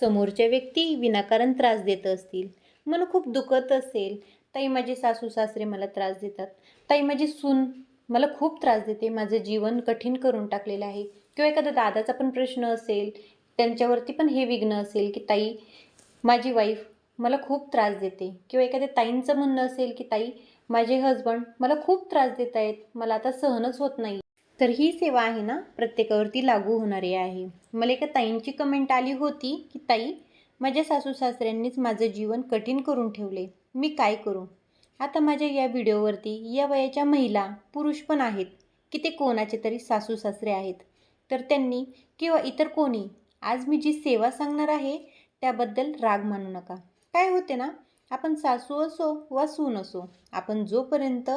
समोरच्या व्यक्ती विनाकारण त्रास देत असतील. मन खूप दुखत असेल. ताई माझे सासू सासरे मला त्रास देतात. ताई माझी सून मला खूप त्रास देते. माझं जीवन कठीण करून टाकलेलं आहे. किंवा एखादा दादाचा पण प्रश्न असेल त्यांच्यावरती पण हे विघ्न असेल की ताई माझी वाईफ मला खूप त्रास देते. किंवा एखाद्या ताईंचं म्हणणं असेल की ताई माझे हजबंड मला खूप त्रास देत आहेत मला आता सहनच होत नाही. तर ही सेवा आहे ना प्रत्येकावरती लागू होणारी आहे. मला एका ताईंची कमेंट आली होती की ताई माझ्या सासू सासऱ्यांनीच माझं जीवन कठीण करून ठेवले. मी काय करू? आता माझ्या या व्हिडिओवरती या वयाच्या महिला पुरुष पण आहेत की ते कोणाचे तरी सासू सासरे आहेत. तर त्यांनी किंवा इतर कोणी आज मी जी सेवा सांगणार आहे त्याबद्दल राग मानू नका. काय होते ना आपण सासू असो वा सून असो आपण जोपर्यंत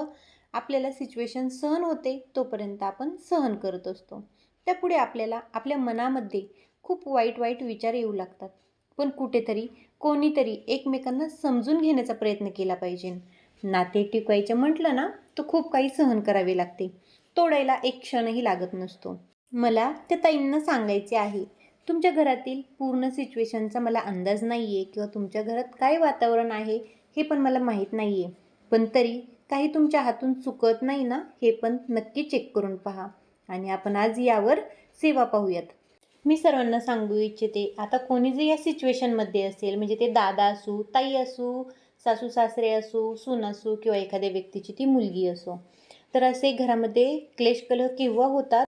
आपल्याला सिच्युएशन सहन होते तोपर्यंत आपण सहन करत असतो. त्यापुढे आपल्याला आपल्या मनामध्ये खूप वाईट वाईट विचार येऊ लागतात. पण कुठेतरी कोणीतरी एकमेकांना समजून घेण्याचा प्रयत्न केला पाहिजे. नाते टिकवायचे म्हटलं ना तर खूप काही सहन करावे लागते. तोडायला एक क्षणही लागत नसतो. मला त्या ताईंना सांगायचे आहे तुमच्या घरातील पूर्ण सिच्युएशनचा मला अंदाज नाही आहे किंवा तुमच्या घरात काय वातावरण आहे हे पण मला माहीत नाही आहे पण तरी काही तुमच्या हातून चुकत नाही ना हे पण नक्की चेक करून पहा. आणि आपण आज यावर सेवा पाहूयात. मी सर्वांना सांगू इच्छिते आता कोणी जर या सिच्युएशनमध्ये असेल म्हणजे ते दादा असू ताई असू सासू सासरे असू सून असू किंवा एखाद्या व्यक्तीची ती मुलगी असो तर असे घरामध्ये क्लेश कलह केव्हा होतात?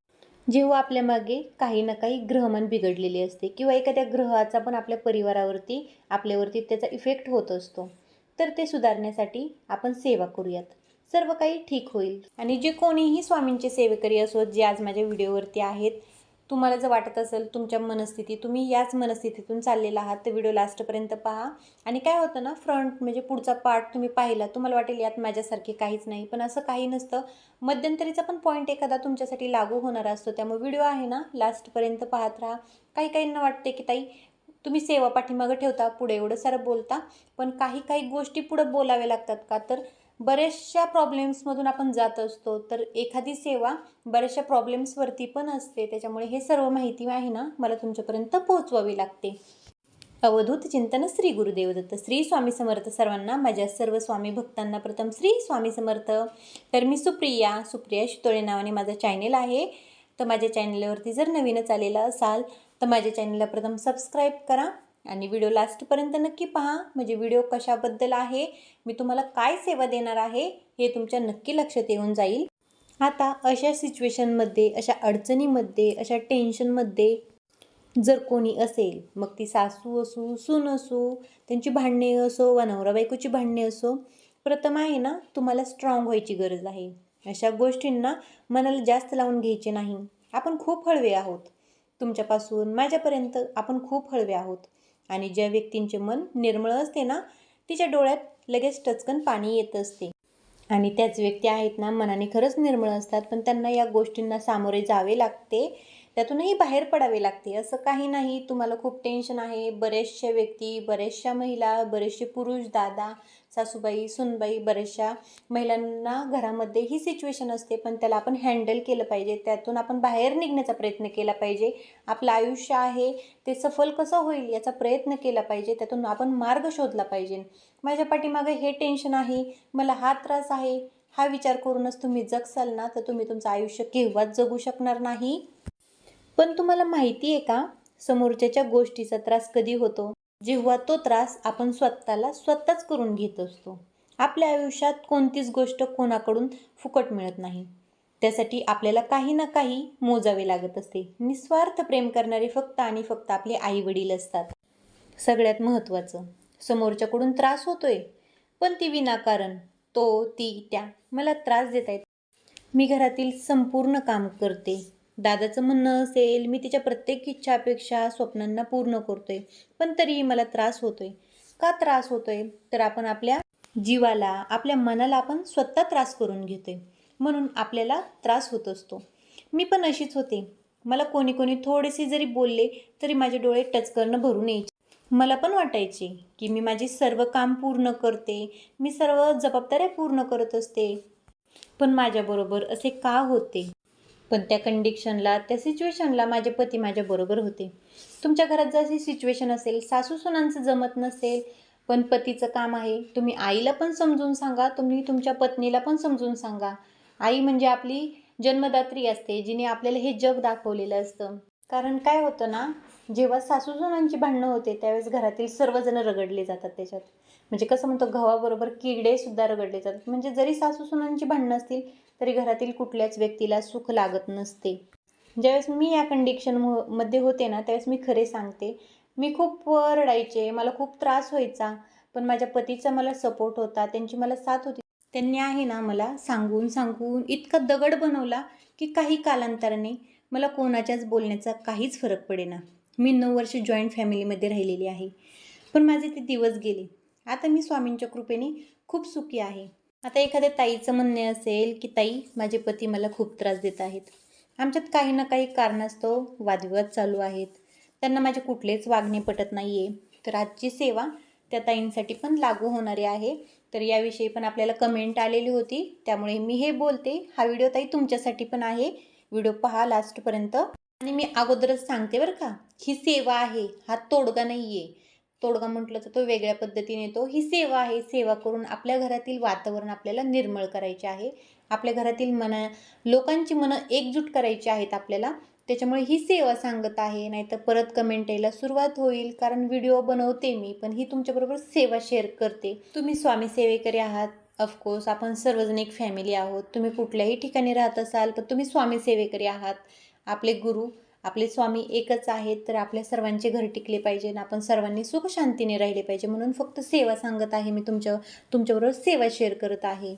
जेव्हा आपल्या मागे काही ना काही ग्रहमान बिघडलेले असते किंवा एखाद्या ग्रहाचा पण आपल्या परिवारावरती आपल्यावरती त्याचा इफेक्ट होत असतो. तर ते सुधारण्यासाठी आपण सेवा करूयात. सर्व काही ठीक होईल. आणि जे कोणीही स्वामींचे सेवेकरी असोत जे आज माझ्या व्हिडिओवरती आहेत तुम्हाला जर वाटत असेल तुमच्या मनस्थिती तुम्ही याच मनस्थितीतून चाललेला आहात तर व्हिडिओ लास्टपर्यंत पहा. आणि काय होतं ना फ्रंट म्हणजे पुढचा पार्ट तुम्ही पाहिला तुम्हाला वाटेल यात माझ्यासारखे काहीच नाही. पण असं काही नसतं. मध्यंतरीचा पण पॉईंट एखादा तुमच्यासाठी लागू होणार असतो. त्यामुळे व्हिडिओ आहे ना लास्टपर्यंत पाहत राहा. काही काहींना वाटते की ताई तुम्ही सेवा पाठीमागं ठेवता पुढे एवढं सारं बोलता पण काही काही गोष्टी पुढं बोलाव्या लागतात का? तर बऱ्याचशा प्रॉब्लेम्समधून आपण जात असतो. तर एखादी सेवा बऱ्याचशा प्रॉब्लेम्सवरती पण असते. त्याच्यामुळे हे सर्व माहिती आहे ना मला तुमच्यापर्यंत पोहोचवावी लागते. अवधूत चिंतन श्री गुरुदेव दत्त श्री स्वामी समर्थ सर्वांना माझ्या सर्व स्वामी भक्तांना प्रथम श्री स्वामी समर्थ. तर मी सुप्रिया सुप्रिया शितोळे नावाने माझा चॅनेल आहे. तर माझ्या चॅनेलवरती जर नवीनच आलेला असाल तर माझ्या चॅनलला प्रथम सबस्क्राईब करा आणि व्हिडिओ लास्टपर्यंत नक्की पहा. म्हणजे व्हिडिओ कशाबद्दल आहे मी तुम्हाला काय सेवा देणार आहे हे तुमच्या नक्की लक्षात येऊन जाईल. आता अशा सिच्युएशनमध्ये अशा अडचणीमध्ये अशा टेन्शनमध्ये जर कोणी असेल मग ती सासू असू सून असू त्यांची भांडणे असो वा नवरा बायकोची भांडणे असो प्रथम आहे ना तुम्हाला स्ट्रॉंग व्हायची गरज आहे. अशा गोष्टींना मनाला जास्त लावून घ्यायचे नाही. आपण खूप हळवे आहोत. तुमच्यापासून माझ्यापर्यंत आपण खूप हळवे आहोत. आणि ज्या व्यक्तींचे मन निर्मळ असते ना तिच्या डोळ्यात लगेच टचकन पाणी येत असते. आणि त्याच व्यक्ती आहेत ना मनाने खरंच निर्मळ असतात पण त्यांना या गोष्टींना सामोरे जावे लागते. त्यातूनही बाहेर पडावे लागते. असं काही नाही. तुम्हाला खूप टेन्शन आहे. बरेचशा व्यक्ती बऱ्याचशा महिला बरेचसे पुरुष दादा सासूबाई सुनबाई बऱ्याचशा महिलांना घरामध्ये ही सिच्युएशन असते. पण त्याला आपण हँडल केलं पाहिजे. त्यातून आपण बाहेर निघण्याचा प्रयत्न केला पाहिजे. आपलं आयुष्य आहे. ते सफल कसं होईल याचा प्रयत्न केला पाहिजे. त्यातून आपण मार्ग शोधला पाहिजे. माझ्या पाठीमागे हे टेन्शन आहे. मला हा त्रास आहे. हा विचार करूनच तुम्ही जगसाल ना तर तुम्ही तुमचं आयुष्य केव्हाच जगू शकणार नाही. पण तुम्हाला माहिती आहे का समोरच्याच्या गोष्टीचा त्रास कधी होतो? जेव्हा तो त्रास आपण स्वतःला स्वतःच करून घेत असतो. आपल्या आयुष्यात कोणतीच गोष्ट कोणाकडून फुकट मिळत नाही. त्यासाठी आपल्याला काही ना काही मोजावे लागत असते. निस्वार्थ प्रेम करणारे फक्त आणि फक्त आपले आई वडील असतात. सगळ्यात महत्त्वाचं समोरच्याकडून त्रास होतोय. पण ती विनाकारण तो ती त्या मला त्रास देत आहेत मी घरातील संपूर्ण काम करते. दादाचं म्हणणं असेल मी तिच्या प्रत्येक इच्छा अपेक्षा स्वप्नांना पूर्ण करतोय पण तरीही मला त्रास होतोय. का त्रास होतोय? तर आपण आपल्या जीवाला आपल्या मनाला आपण स्वतः त्रास करून घेतोय. म्हणून आपल्याला त्रास होत असतो. मी पण अशीच होते. मला कोणी कोणी थोडेसे जरी बोलले तरी माझे डोळे टच करणं भरून यायचे. मला पण वाटायचे की मी माझे सर्व काम पूर्ण करते मी सर्व जबाबदाऱ्या पूर्ण करत असते. पण माझ्याबरोबर असे का होते? पण त्या कंडिशनला त्या सिच्युएशनला माझे पती माझ्याबरोबर होते. तुमच्या घरात जर अशी सिच्युएशन असेल सासू सुनांचं जमत नसेल पण पतीचं काम आहे तुम्ही आईला पण समजून सांगा तुम्ही तुमच्या पत्नीला पण समजून सांगा. आई म्हणजे आपली जन्मदात्री असते जिने आपल्याला हे जग दाखवलेलं असतं. कारण काय होतं ना जेव्हा सासूसुनांची भांडणं होते त्यावेळेस घरातील सर्वजण रगडले जातात त्याच्यात. म्हणजे कसं म्हणतो गव्हाबरोबर किडे सुद्धा रगडले जातात. म्हणजे जरी सासूसुनांची भांडणं असतील तरी घरातील कुठल्याच व्यक्तीला सुख लागत नसते. ज्यावेळेस मी या कंडिक्शनमध्ये होते ना त्यावेळेस मी खरे सांगते. मी खूप रडायचे मला खूप त्रास व्हायचा पण माझ्या पतीचा मला सपोर्ट होता त्यांची मला साथ होती. त्यांनी आहे ना मला सांगून सांगून इतका दगड बनवला की काही कालांतराने मला कोणाच्याच बोलण्याचा काहीच फरक पडेना. मी नऊ वर्ष जॉईंट फॅमिलीमध्ये राहिलेली आहे. पण माझे ते दिवस गेले. आता मी स्वामींच्या कृपेने खूप सुखी आहे. आता एखाद्या ताईचं म्हणणे असेल की ताई माझे पती मला खूप त्रास देत आहेत. आमच्यात काही ना काही कारणास्तव वादविवाद चालू आहेत. त्यांना माझे कुठलेच वागणे पटत नाही आहे तर आजची सेवा त्या ताईंसाठी पण लागू होणारी आहे. तर याविषयी पण आपल्याला कमेंट आलेली होती. त्यामुळे मी हे बोलते. हा व्हिडिओ ताई तुमच्यासाठी पण आहे. व्हिडिओ पहा लास्टपर्यंत आणि मी अगोदरच सांगते बरं का ही सेवा आहे हा तोडगा नाही आहे तोडगा म्हटलं तर तो वेगळ्या पद्धतीने येतो. ही सेवा आहे सेवा करून आपल्या घरातील वातावरण आपल्याला निर्मळ करायचे आहे. आपल्या घरातील मन लोकांची मनं एकजूट करायची आहेत आपल्याला. त्याच्यामुळे ही सेवा सांगत आहे नाहीतर परत कमेंट यायला सुरुवात होईल. कारण व्हिडिओ बनवते मी पण ही तुमच्याबरोबर सेवा शेअर करते. तुम्ही स्वामी सेवेकरी आहात ऑफकोर्स आपण सर्वजण एक फॅमिली आहोत. तुम्ही कुठल्याही ठिकाणी राहत असाल तर तुम्ही स्वामी सेवेकरी आहात. आपले गुरु आपले स्वामी एकच आहेत तर आपल्या सर्वांचे घर टिकले पाहिजे आणि आपण सर्वांनी सुखशांतीने राहिले पाहिजे. म्हणून फक्त सेवा सांगत आहे मी तुमच्या तुमच्याबरोबर सेवा शेअर करत आहे.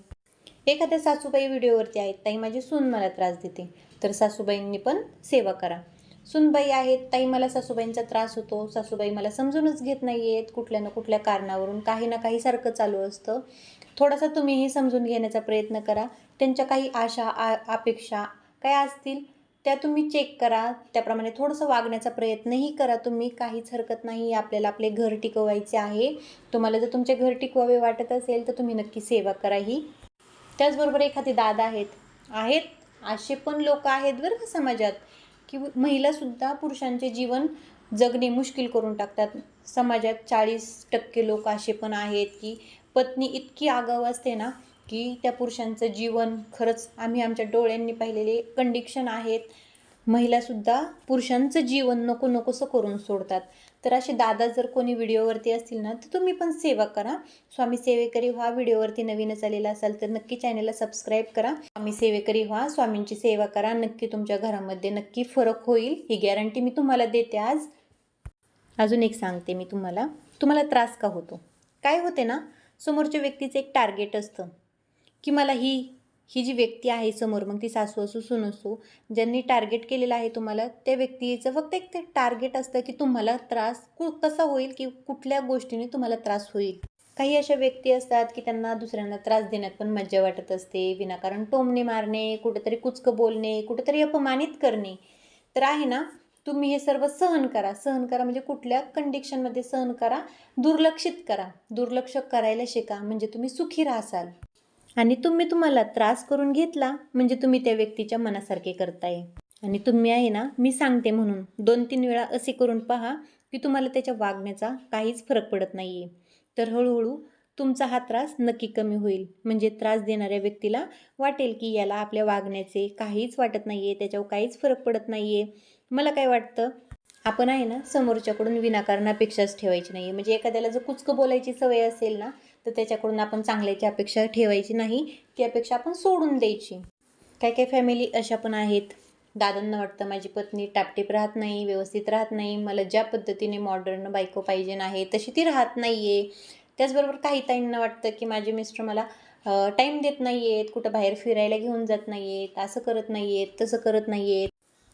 एखाद्या सासूबाई व्हिडिओवरती आहेत ताई माझी सून मला त्रास देते तर सासूबाईंनी पण सेवा करा. सूनबाई आहेत ताई मला सासूबाईंचा त्रास होतो सासूबाई मला समजूनच घेत नाही आहेत कुठल्या ना कुठल्या कारणावरून काही ना काही सारखं चालू असतं. थोडासा तुम्हीही समजून घेण्याचा प्रयत्न करा. त्यांच्या काही आशा आ अपेक्षा काय असतील? त्या तुम्ही चेक करा. त्याप्रमाणे थोडंसं वागण्याचा प्रयत्नही करा. तुम्ही काहीच हरकत नाही. आपल्याला आपले घर टिकवायचे आहे. तुम्हाला जर तुमचे घर टिकवावे वाटत असेल तर तुम्ही नक्की सेवा करा ही. त्याचबरोबर एखादे दादा आहेत. आहेत. असे पण लोक आहेत बरं का समाजात की महिलासुद्धा पुरुषांचे जीवन जगणे मुश्किल करून टाकतात. समाजात चाळीस टक्के लोक असे पण आहेत की पत्नी इतकी आगाऊ असते ना की त्या पुरुषांचं जीवन खरंच आम्ही आमच्या डोळ्यांनी पाहिलेले कंडिक्शन आहेत. महिलासुद्धा पुरुषांचं जीवन नको नकोसं करून सोडतात. तर असे दादा जर कोणी व्हिडिओवरती असतील ना तर तुम्ही पण सेवा करा. स्वामी सेवेकरी व्हा व्हिडिओवरती नवीनच आलेला असाल तर नक्की चॅनलला सबस्क्राईब करा. स्वामी सेवेकरी व्हा स्वामींची सेवा करा. नक्की तुमच्या घरामध्ये नक्की फरक होईल. ही गॅरंटी मी तुम्हाला देते आज. अजून एक सांगते मी तुम्हाला. तुम्हाला त्रास का होतो? काय होते ना समोरच्या व्यक्तीचं एक टार्गेट असतं. की मला ही ही जी व्यक्ती आहे समोर मग ती सासू असू सून असू ज्यांनी टार्गेट केलेलं आहे तुम्हाला त्या व्यक्तीचं फक्त एक ते टार्गेट असतं की तुम्हाला त्रास कु कसा होईल की कुठल्या गोष्टीने तुम्हाला त्रास होईल. काही अशा व्यक्ती असतात की त्यांना दुसऱ्यांना त्रास देण्यात पण मज्जा वाटत असते विनाकारण टोमणे मारणे कुठेतरी कुचकं बोलणे कुठेतरी अपमानित करणे. तर आहे ना तुम्ही हे सर्व सहन करा सहन करा म्हणजे कुठल्या कंडिशनमध्ये सहन करा दुर्लक्षित करा. दुर्लक्ष करायला शिका म्हणजे तुम्ही सुखी राहसाल. आणि तुम्ही तुम्हाला त्रास करून घेतला म्हणजे तुम्ही त्या व्यक्तीच्या मनासारखे करताय. आणि तुम्ही आहे ना मी सांगते म्हणून दोन तीन वेळा असे करून पहा की तुम्हाला त्याच्या वागण्याचा काहीच फरक पडत नाही आहे तर हळूहळू तुमचा हा त्रास नक्की कमी होईल. म्हणजे त्रास देणाऱ्या व्यक्तीला वाटेल की याला आपल्या वागण्याचे काहीच वाटत नाही आहे त्याच्यावर काहीच फरक पडत नाही आहे मला काय वाटतं आपण आहे ना समोरच्याकडून विनाकारण अपेक्षाच ठेवायची नाही आहे म्हणजे एखाद्याला जर कुचकं बोलायची सवय असेल ना तर त्याच्याकडून आपण चांगल्याची अपेक्षा ठेवायची नाही ती अपेक्षा आपण सोडून द्यायची. काय काय फॅमिली अशा पण आहेत. दादांना वाटतं माझी पत्नी टापटीप राहत नाही व्यवस्थित राहत नाही मला ज्या पद्धतीने मॉडर्न बायको पाहिजे नाही तशी ती राहत नाही आहे त्याचबरोबर काही ताईंना वाटतं की माझे मिस्टर मला टाईम देत नाही आहेत कुठं बाहेर फिरायला घेऊन जात नाही आहेत असं करत नाही आहेत तसं करत नाही आहेत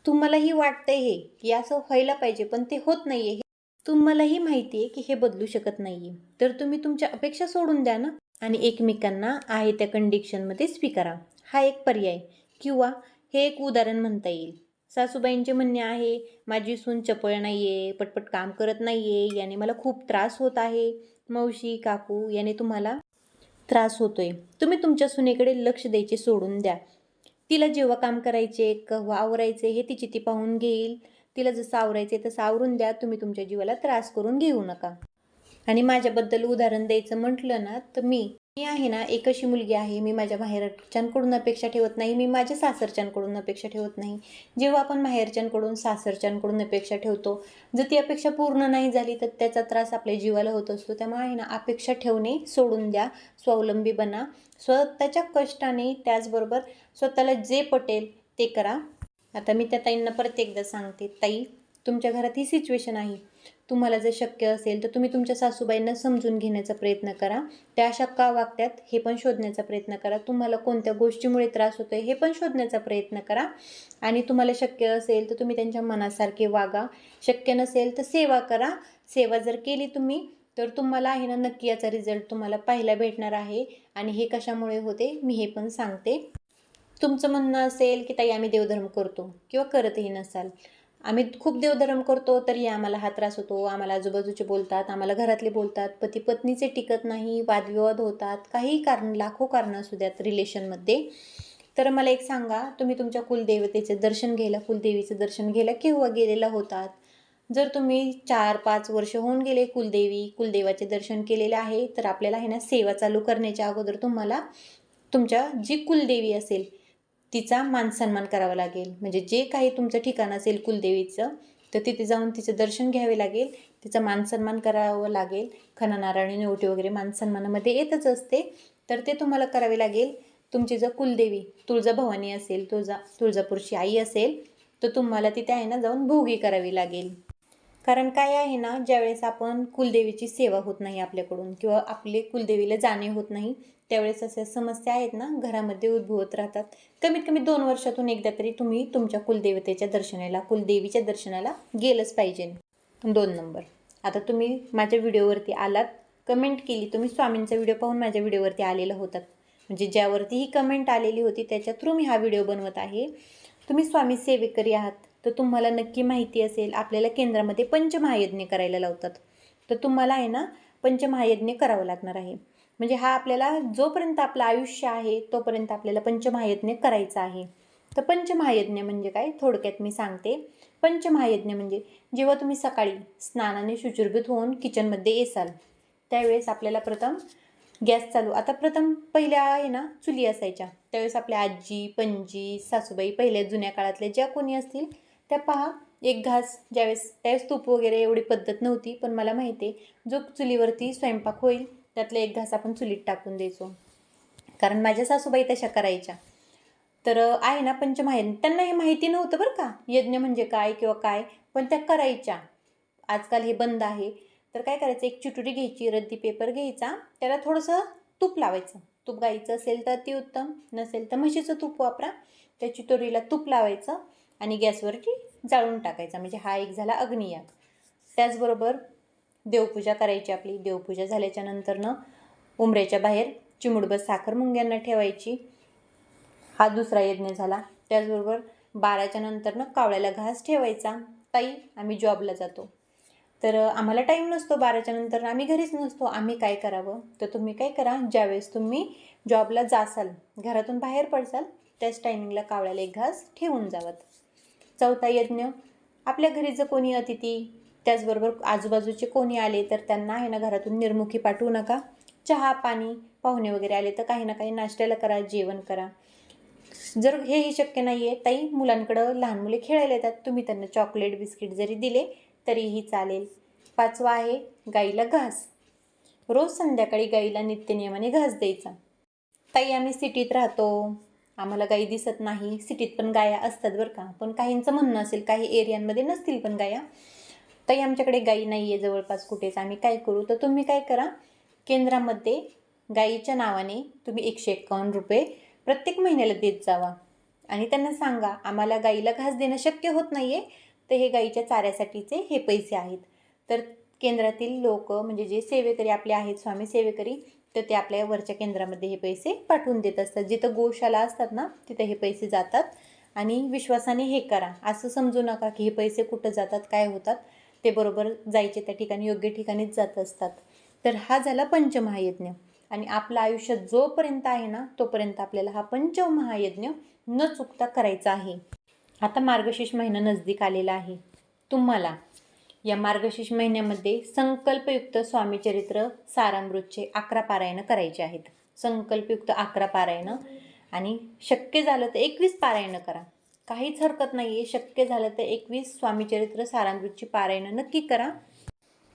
तुम्हालाही वाटतं हे की असं व्हायला पाहिजे पण ते होत नाही आहे तुम्हालाही माहिती आहे की हे बदलू शकत नाही आहे तर तुम्ही तुमच्या अपेक्षा सोडून द्या ना आणि एकमेकांना आहे त्या कंडिशनमध्ये स्वीकारा. हा एक पर्याय. किंवा हे एक उदाहरण म्हणता येईल. सासूबाईंचे म्हणणे आहे माझी सून चपळ नाही आहे पटपट काम करत नाही आहे याने मला खूप त्रास होत आहे. मावशी काकू याने तुम्हाला त्रास होतोय. तुम्ही तुमच्या सुनेकडे लक्ष द्यायचे सोडून द्या. तिला जेव्हा काम करायचे केव्हा आवरायचे हे तिची ती पाहून घेईल. तिला जसं आवरायचं आहे तसं आवरून द्या तुम्ही तुमच्या जीवाला त्रास करून घेऊ नका. आणि माझ्याबद्दल उदाहरण द्यायचं म्हटलं ना तर मी मी आहे ना एक अशी मुलगी आहे मी माझ्या माहेरच्यांकडून अपेक्षा ठेवत नाही मी माझ्या सासरच्यांकडून अपेक्षा ठेवत नाही. जेव्हा आपण माहेरच्यांकडून सासरच्यांकडून अपेक्षा ठेवतो जर ती अपेक्षा पूर्ण नाही झाली तर त्याचा त्रास आपल्या जीवाला होत असतो. त्यामुळे आहे ना अपेक्षा ठेवणे सोडून द्या स्वावलंबी बना. स्वतःच्या कष्टाने त्याचबरोबर स्वतःला जे पटेल ते करा. आता मी त्या ताईंना परत एकदा सांगते. ताई तुमच्या घरात ही सिच्युएशन आहे. तुम्हाला जर शक्य असेल तर तुम्ही तुमच्या सासूबाईंना समजून घेण्याचा प्रयत्न करा. त्या अशा का वागतात हे पण शोधण्याचा प्रयत्न करा. तुम्हाला कोणत्या गोष्टीमुळे त्रास होतोय हे पण शोधण्याचा प्रयत्न करा. आणि तुम्हाला शक्य असेल तर तुम्ही त्यांच्या मनासारखे वागा. शक्य नसेल तर सेवा करा. सेवा जर केली तुम्ही तर तुम्हाला आहे ना नक्की याचा रिझल्ट तुम्हाला पाहायला भेटणार आहे. आणि हे कशामुळे होते मी हे पण सांगते. तुमचं म्हणणं असेल की ताई आम्ही देवधर्म करतो. किंवा करतही नसाल. आम्ही खूप देवधर्म करतो तरी आम्हाला हा त्रास होतो. आम्हाला आजूबाजूचे बोलतात आम्हाला घरातले बोलतात. पती पत्नीचे टिकत नाही वादविवाद होतात. काही कारण लाखो कारणं असू द्यात रिलेशनमध्ये. तर मला एक सांगा तुम्ही तुमच्या कुलदेवतेचे दर्शन घ्यायला कुलदेवीचं दर्शन घ्यायला केव्हा गेलेला होतात? जर तुम्ही चार पाच वर्ष होऊन गेले कुलदेवी कुलदेवाचे दर्शन केलेले आहे तर आपल्याला आहे ना सेवा चालू करण्याच्या अगोदर तुम्हाला तुमच्या जी कुलदेवी असेल तिचा मानसन्मान करावा लागेल. म्हणजे जे काही तुमचं ठिकाण असेल कुलदेवीचं तर तिथे जाऊन तिचं दर्शन घ्यावे लागेल. तिचा मानसन्मान करावं लागेल. खननारायणी ओटी वगैरे मानसन्मानामध्ये येतच असते. तर ते तुम्हाला करावे लागेल. तुमची जर कुलदेवी तुळजाभवानी असेल तुळजा तुळजापूरची आई असेल तर तुम्हाला तिथे आहे ना जाऊन भोगी करावी लागेल. कारण काय आहे ना ज्यावेळेस आपण कुलदेवीची सेवा होत नाही आपल्याकडून किंवा आपले कुलदेवीला जाणे होत नाही त्यावेळेस अशा समस्या आहेत ना घरामध्ये उद्भवत राहतात. कमीत कमी दोन वर्षातून एकदा तरी तुम्ही तुमच्या कुलदेवतेच्या दर्शनाला कुलदेवीच्या दर्शनाला गेलंच पाहिजे. दोन नंबर. आता तुम्ही माझ्या व्हिडिओवरती आलात कमेंट केली तुम्ही स्वामींचा व्हिडिओ पाहून माझ्या व्हिडिओवरती आलेला होतात. म्हणजे ज्यावरती ही कमेंट आलेली होती त्याच्या थ्रू मी हा व्हिडिओ बनवत आहे. तुम्ही स्वामी सेवेकरी आहात तर तुम्हाला नक्की माहिती असेल आपल्याला केंद्रामध्ये पंचमहायज्ञ करायला लावतात. तर तुम्हाला आहे ना पंचमहायज्ञ करावं लागणार आहे. म्हणजे हा आपल्याला जोपर्यंत आपलं आयुष्य आहे तोपर्यंत आपल्याला पंचमहायज्ञ करायचा आहे. तर पंचमहायज्ञ म्हणजे काय? थोडक्यात मी सांगते. पंचमहायज्ञ म्हणजे जेव्हा तुम्ही सकाळी स्नानाने शुचिर्भूत होऊन किचनमध्ये येसाल त्यावेळेस आपल्याला प्रथम गॅस चालू. आता प्रथम पहिल्या आहे ना चुली असायच्या. त्यावेळेस आपल्या आजी पणजी सासूबाई पहिल्या जुन्या काळातल्या ज्या कोणी असतील त्या पहा एक घास ज्यावेळेस त्यावेळेस तूप वगैरे एवढी पद्धत नव्हती पण मला माहिती आहे जो चुलीवरती स्वयंपाक होईल त्यातला एक घास आपण चुलीत टाकून द्यायचो. कारण माझ्या सासूबाई तशा करायच्या. तर आहे ना पंचमहायज्ञ त्यांना हे माहिती नव्हतं बरं का. यज्ञ म्हणजे काय किंवा काय. पण त्या करायच्या. आजकाल हे बंद आहे. तर काय करायचं? एक चिटुरी घ्यायची रद्दी पेपर घ्यायचा. त्याला थोडंसं तूप लावायचं. तूप गाईचं असेल तर ती उत्तम. नसेल तर म्हशीचं तूप वापरा. त्या चिटोरीला तूप लावायचं. आणि गॅसवरती जाळून टाकायचा. म्हणजे हा एक झाला अग्नियाग. त्याचबरोबर देवपूजा करायची आपली. देवपूजा झाल्याच्या नंतरनं उमऱ्याच्या बाहेर चिमुडभर साखर मुंग्यांना ठेवायची. हा दुसरा यज्ञ झाला. त्याचबरोबर बाराच्या नंतरनं कावळ्याला घास ठेवायचा. ताई आम्ही जॉबला जातो. तर आम्हाला टाईम नसतो बाराच्या नंतर आम्ही घरीच नसतो. आम्ही काय करावं? तर तुम्ही काय करा ज्यावेळेस तुम्ही जॉबला जासाल घरातून बाहेर पडसाल त्याच टायमिंगला कावळ्याला एक घास ठेवून जावत चौथा यज्ञ. आपल्या घरी जर कोणी अतिथी त्याचबरोबर आजूबाजूचे कोणी आले तर त्यांना आहे ना घरातून निर्मुखी पाठवू नका. चहा पाणी पाहुणे वगैरे आले तर काही ना काही नाश्त्याला करा जेवण करा. जर हेही शक्य नाही आहे ताई मुलांकडं लहान मुले खेळायला येतात तुम्ही त्यांना चॉकलेट बिस्किट जरी दिले तरीही चालेल. पाचवा आहे गाईला घास. रोज संध्याकाळी गाईला नित्यनियमाने घास द्यायचा. ताई आम्ही सिटीत राहतो. आम्हाला गाई दिसत नाही. सिटीत पण गाया असतात बरं का. पण काहींचं म्हणणं असेल काही एरियांमध्ये नसतील पण गाया. ताई आमच्याकडे गाई नाही आहे जवळपास कुठेच. आम्ही काय करू? तर तुम्ही काय करा केंद्रामध्ये गाईच्या नावाने तुम्ही एकशे एक्कावन्न रुपये प्रत्येक महिन्याला देत जावा. आणि त्यांना सांगा आम्हाला गाईला घास देणं शक्य होत नाही आहे तर हे गाईच्या चाऱ्यासाठीचे हे पैसे आहेत. तर केंद्रातील लोक म्हणजे जे सेवेकरी आपले आहेत स्वामी सेवेकरी तर ते आपल्या वरच्या केंद्रामध्ये हे पैसे पाठवून देत असतात. जिथं गोशाला असतात ना तिथं हे पैसे जातात. आणि विश्वासाने हे करा. असं समजू नका की हे पैसे कुठं जातात काय होतात. ते बरोबर जायचे त्या ठिकाणी योग्य ठिकाणीच जात असतात. तर हा झाला पंचमहायज्ञ. आणि आपलं आयुष्य जोपर्यंत आहे ना तोपर्यंत आपल्याला हा पंचमहायज्ञ न चुकता करायचा आहे. आता मार्गशीर्ष महिना नजदीक आलेला आहे. तुम्हाला या मार्गशीर्ष महिन्यामध्ये संकल्पयुक्त स्वामीचरित्र सारामृतचे अकरा पारायणं करायचे आहेत. संकल्पयुक्त अकरा पारायणं आणि शक्य झालं तर एकवीस पारायणं करा. काहीच हरकत नाही आहे शक्य झालं तर एकवीस स्वामीचरित्र सारामृतची पारायणं नक्की करा.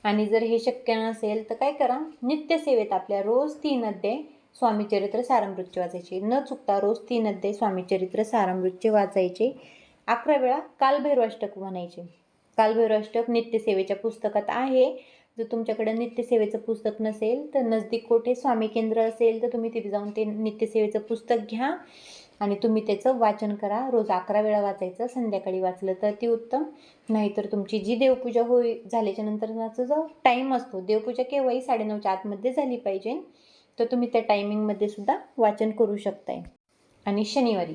आणि जर हे शक्य नसेल तर काय करा? नित्यसेवेत आपल्या रोज तीन अध्याय स्वामीचरित्र सारामृतचे वाचायचे. न चुकता रोज तीन अध्याय स्वामीचरित्र सारामृतचे वाचायचे. अकरा वेळा कालभैरवाष्टक म्हणायचे. कालभैरवाष्टक नित्यसेवेच्या पुस्तकात आहे. जर तुमच्याकडे नित्यसेवेचं पुस्तक नसेल तर नजदीक कोठे स्वामी केंद्र असेल तर तुम्ही तिथे जाऊन ते नित्यसेवेचं पुस्तक घ्या. आणि तुम्ही त्याचं वाचन करा. रोज अकरा वेळा वाचायचं संध्याकाळी वाचलं तर ती उत्तम. नाहीतर तुमची जी देवपूजा होई झाल्याच्यानंतर जो टाईम असतो देवपूजा केव्हाही साडेनऊच्या आतमध्ये झाली पाहिजे. तर तुम्ही त्या टायमिंगमध्ये सुद्धा वाचन करू शकताय. आणि शनिवारी.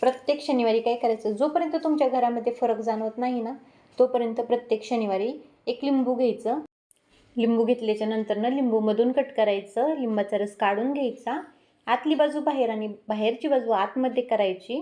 प्रत्येक शनिवारी काय करायचं? जोपर्यंत तुमच्या घरामध्ये फरक जाणवत नाही ना तोपर्यंत प्रत्येक शनिवारी एक लिंबू घ्यायचं. लिंबू घेतल्याच्या नंतरनं लिंबूमधून कट करायचं. लिंबाचा रस काढून घ्यायचा. आतली बाजू बाहेर आणि बाहेरची बाजू आतमध्ये करायची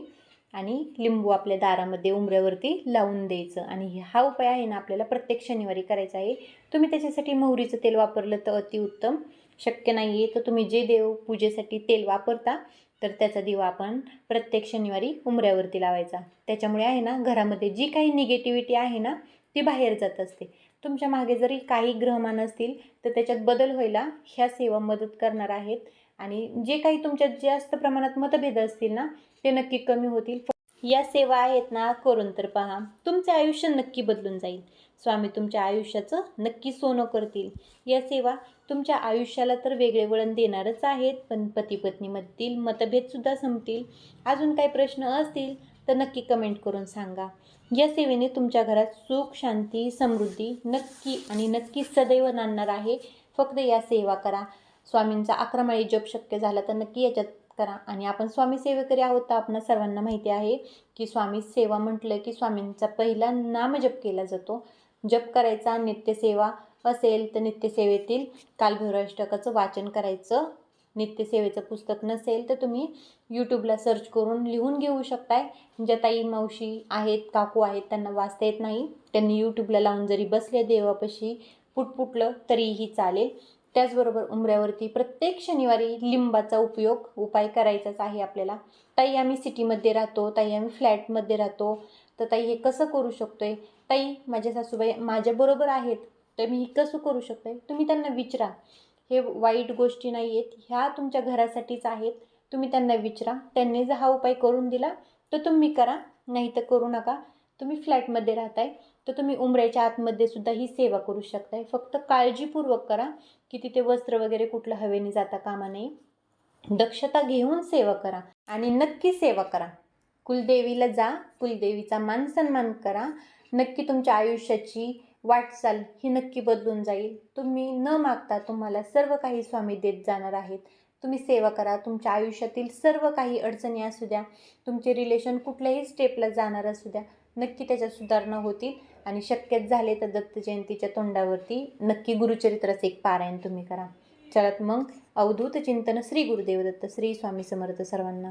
आणि लिंबू आपल्या दारामध्ये उंबऱ्यावरती लावून द्यायचं. आणि हा उपाय आहे ना आपल्याला प्रत्येक शनिवारी करायचा आहे. तुम्ही त्याच्यासाठी मोहरीचं तेल वापरलं तर अतिउत्तम शक्य नाही आहे तर तुम्ही जे देव पूजेसाठी तेल वापरता तर त्याचा दिवा आपण प्रत्येक शनिवारी उंबऱ्यावरती लावायचा. त्याच्यामुळे आहे ना घरामध्ये जी काही निगेटिव्हिटी आहे ना ती बाहेर जात असते. तुमच्या मागे जरी काही ग्रहमान असतील तर त्याच्यात बदल व्हायला ह्या सेवा मदत करणार आहेत. आणि जे काही तुमच्यात जास्त प्रमाणात मतभेद असतील ना ते नक्की कमी होतील. या सेवा आहेत ना करून तर पहा. तुमचे आयुष्य नक्की बदलून जाईल. स्वामी तुमच्या आयुष्याचं नक्की सोनं करतील. या सेवा तुमच्या आयुष्याला तर वेगळे वळण देणारच आहेत पण पती पत्नीमधील मतभेदसुद्धा संपतील. अजून काही प्रश्न असतील तर नक्की कमेंट करून सांगा. या सेवेने तुमच्या घरात सुख शांती समृद्धी नक्की आणि नक्की सदैव आणणार आहे. फक्त या सेवा करा. स्वामींचा अक्रमाळी जप शक्य झाला तर नक्की याच्यात करा. आणि आपण स्वामी सेवेकरी आहोत तर आपण सर्वांना माहिती आहे की स्वामी सेवा म्हटलं की स्वामींचा पहिला नामजप केला जातो. जप करायचा नित्यसेवा असेल तर नित्यसेवेतील कालभैरवाष्टकाचं वाचन करायचं. नित्यसेवेचं पुस्तक नसेल तर तुम्ही यूट्यूबला सर्च करून लिहून घेऊ शकताय. ज्या ताई मावशी आहेत काकू आहेत त्यांना वाचता येत नाही. त्यांनी यूट्यूबला लावून जरी बसले देवापाशी पुटपुटलं तरीही चालेल. त्याचबरोबर उंबऱ्यावरती प्रत्येक शनिवारी लिंबाचा उपयोग उपाय करायचाच आहे आपल्याला. ताई आम्ही सिटीमध्ये राहतो ताई आम्ही फ्लॅटमध्ये राहतो. तर ताई हे कसं करू शकतोय? ताई माझ्या सासूबाई माझ्याबरोबर आहेत तर मी हे कसं करू शकतोय? तुम्ही त्यांना विचारा. हे वाईट गोष्टी नाही आहेत ह्या तुमच्या घरासाठीच आहेत. तुम्ही त्यांना विचारा. त्यांनी जर हा उपाय करून दिला तर तुम्ही करा. नाही तर करू नका. तुम्ही फ्लॅटमध्ये राहताय. तर तुम्ही उमऱ्याच्या आतमध्ये सुद्धा ही सेवा करू शकताय. फक्त काळजीपूर्वक करा की तिथे वस्त्र वगैरे कुठलं हवेने जाता कामा नये. दक्षता घेऊन सेवा करा आणि नक्की सेवा करा. कुलदेवीला जा कुलदेवीचा मान सन्मान करा. नक्की तुमच्या आयुष्याची वाटचाल ही नक्की बदलून जाईल. तुम्ही न मागता तुम्हाला सर्व काही स्वामी देत जाणार आहेत. तुम्ही सेवा करा तुमच्या आयुष्यातील सर्व काही अडचणी असू द्या. तुमचे रिलेशन कुठल्याही स्टेपला जाणार असू द्या. नक्की त्याच्यात सुधारणा होतील. आणि शक्यच झाले तर दत्त जयंतीच्या तोंडावरती नक्की गुरुचरित्राचं एक पारायण तुम्ही करा. चलात मग अवधूत चिंतन श्री गुरुदेव दत्त श्री स्वामी समर्थ सर्वांना.